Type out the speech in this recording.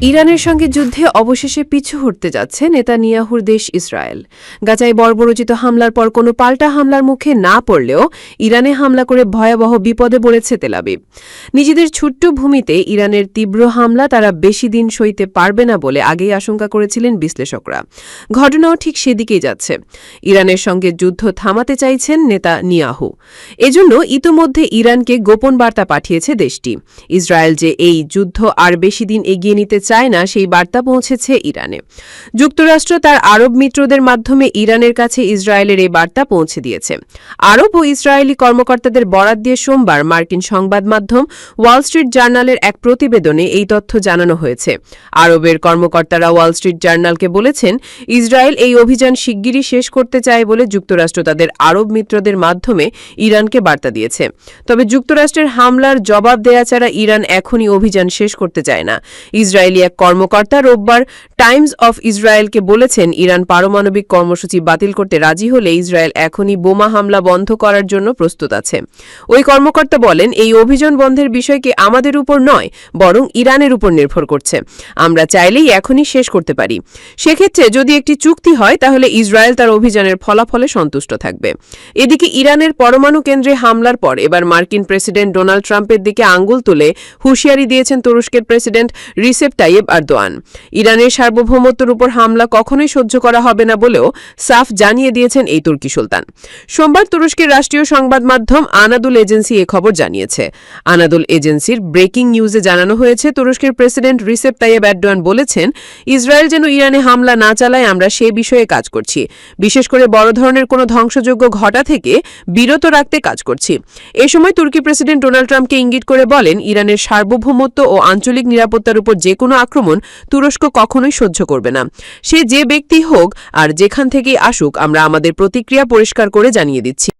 ইরানের সঙ্গে যুদ্ধে অবশেষে পিছু হটতে যাচ্ছে নেতানিয়াহুর দেশ ইসরায়েল। গাজায় বর্বরচিত হামলার পর কোনো পাল্টা হামলার মুখে না পড়লেও ইরানে হামলা করে ভয়াবহ বিপদে পড়েছে তেলাবিব নিজেদের ছোট্ট ভূমিতে ইরানের তীব্র হামলা তারা বেশি দিন সইতে পারবে না বলে আগেই আশঙ্কা করেছিলেন বিশ্লেষকরা। ঘটনাও ঠিক সেদিকেই যাচ্ছে। ইরানের সঙ্গে যুদ্ধ থামাতে চাইছেন নেতা নিয়াহু এজন্য ইতোমধ্যে ইরানকে গোপন বার্তা পাঠিয়েছে দেশটি। ইসরায়েল যে এই যুদ্ধ আর বেশি দিন এগিয়ে নিতে চায় না সেই বার্তা পৌঁছেছে ইরানে। যুক্তরাষ্ট্র তার আরব মিত্রদের মাধ্যমে ইরানের কাছে ইসরায়েলের এই বার্তা পৌঁছে দিয়েছে। আরব ও ইসরায়েলি কর্মকর্তাদের বরাত দিয়ে সোমবার মার্কিন সংবাদ মাধ্যম ওয়াল স্ট্রিট জার্নালের এক প্রতিবেদনে এই তথ্য জানানো হয়েছে। আরবের কর্মকর্তারা ওয়াল স্ট্রিট জার্নালকে বলেছেন, ইসরায়েল এই অভিযান শিগগিরই শেষ করতে চায় বলে যুক্তরাষ্ট্র তাদের আরব মিত্রদের মাধ্যমে ইরানকে বার্তা দিয়েছে। তবে যুক্তরাষ্ট্রের হামলার জবাব দেয়া ছাড়া ইরান এখনই অভিযান শেষ করতে চায় না। ইসরায়েলি এক কর্মকর্তা রোববার টাইমস অফ ইসরায়েলকে বলেছেন, ইরান পারমাণবিক কর্মসূচি বাতিল করতে রাজি হলে ইসরায়েল এখনই বোমা হামলা বন্ধ করার জন্য প্রস্তুত আছে। ওই কর্মকর্তা বলেন, এই অভিযান বন্ধের বিষয়কে আমাদের উপর নয়, বরং ইরানের উপর নির্ভর করছে। আমরা চাইলেই এখনই শেষ করতে পারি। সেক্ষেত্রে যদি একটি চুক্তি হয়, তাহলে ইসরায়েল তার অভিযানের ফলাফলে সন্তুষ্ট থাকবে। এদিকে ইরানের পরমাণু কেন্দ্রে হামলার পর এবার মার্কিন প্রেসিডেন্ট ডোনাল্ড ট্রাম্পের দিকে আঙ্গুল তুলে হুঁশিয়ারি দিয়েছেন তুরস্কের প্রেসিডেন্ট রিসেপ তাইয়েব আরদোয়ান। ইরানের সার্বভৌমত্বের উপর হামলা কখনোই সহ্য করা হবে না বলেও সাফ জানিয়ে দিয়েছেন এই তুর্কি সুলতান। সোমবার তুরস্কের রাষ্ট্রীয় সংবাদ মাধ্যম আনাদুল এজেন্সি এ খবর জানিয়েছে। আনাদুল এজেন্সির ব্রেকিং নিউজে জানানো হয়েছে, তুরস্কের প্রেসিডেন্ট রিসেপ তাইয়েব এরদোয়ান বলেছেন, ইসরায়েল যেন ইরানে হামলা না চালায়, আমরা সে বিষয়ে কাজ করছি। বিশেষ করে বড় ধরনের কোনো ধ্বংসযোগ্য ঘটা থেকে বিরত রাখতে কাজ করছি। এ সময় তুর্কি প্রেসিডেন্ট ডোনাল্ড ট্রাম্পকে ইঙ্গিত করে বলেন, ইরানের সার্বভৌমত্ব ও আঞ্চলিক নিরাপত্তার উপর যে কোনো আক্রমণ তুরস্ক কখনোই সহ্য করবে না। সে যে ব্যক্তি হোক আর যেখান থেকেই আসুক, আমরা আমাদের প্রতিক্রিয়া পরিষ্কার করে জানিয়ে দিচ্ছি।